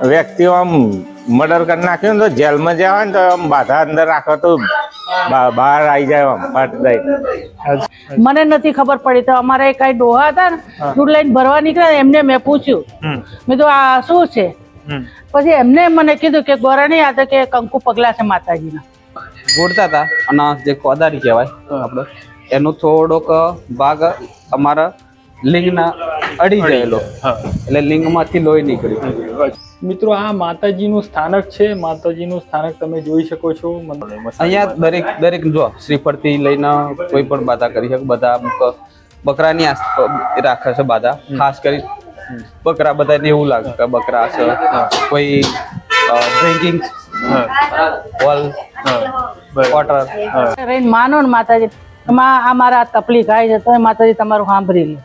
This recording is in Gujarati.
વ્યક્તિઓ આમ મર્ડર કરી નાખ્યું ને તો જેલમાં જવા ને તો આમ બાધા અંદર રાખો તો બહાર આવી જાય આમ ફટ દઈ. મને નથી ખબર પડી તો અમારે કઈ ડોહા હતા ને દૂધ લઈને ભરવા નીકળ્યા એમને મેં પૂછ્યું. મેં તો આ શું છે? પછી એમને મને કીધું કે ગોરાણી નહીં આ તો કે કંકુ પગલા છે માતાજીના. ગોળતા હતા? અને જે કોદારી કહેવાય આપણે એનો થોડોક ભાગ અમારા લિંગના અડી ગયેલો. એટલે લિંગમાંથી લોહી નીકળ્યું. મિત્રો આ માતાજીનું સ્થાનક છે. માતાજીનું સ્થાનક તમે જોઈ શકો છો. અહીંયા દરેક દરેક જો શ્રીફળથી લઈને કોઈ પણ બાધા કરી શકે. બધા બકરાની રાખે છે બાધા. ખાસ કરી બકરા બધાને એવું લાગે કે બકરા છે. કોઈ ડ્રિંકિંગ બરાબર. વોટર રહીને માનો ને માતાજી એમાં આ મારા તકલીફ આવી છે તો માતાજી તમારું સાંભળી લે.